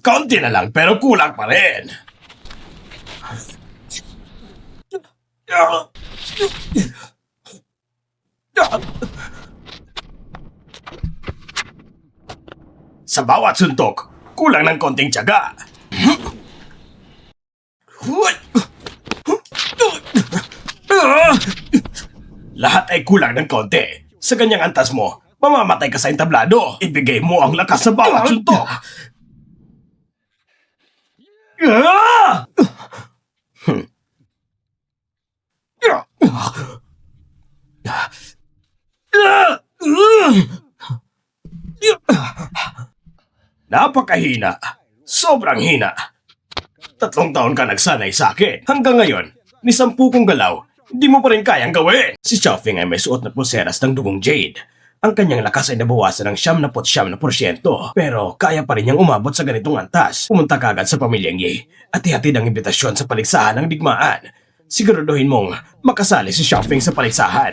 Kaunti na lang pero kulang pa rin. Sa bawat suntok, kulang ng konting tiyaga. Lahat ay kulang ng konti. Sa ganyang antas mo, mamamatay ka sa entablado. Ibigay mo ang lakas sa bawat suntok. Ah! Hmm. Napakahina. Sobrang hina. Tatlong taon ka nagsanay sa akin. Hanggang ngayon, ni sampu kong galaw, hindi mo pa rin kayang gawin. Si Xiaofing ay may suot na pulseras ng dugong jade. Ang kanyang lakas ay nabawasan ng siyam na siyam na porsyento. Pero kaya pa rin niyang umabot sa ganitong antas. Pumunta kagad sa pamilyang Yi at ihatid ang imbitasyon sa paligsahan ng digmaan. Siguraduhin mong makasali si Xiaofing sa paligsahan.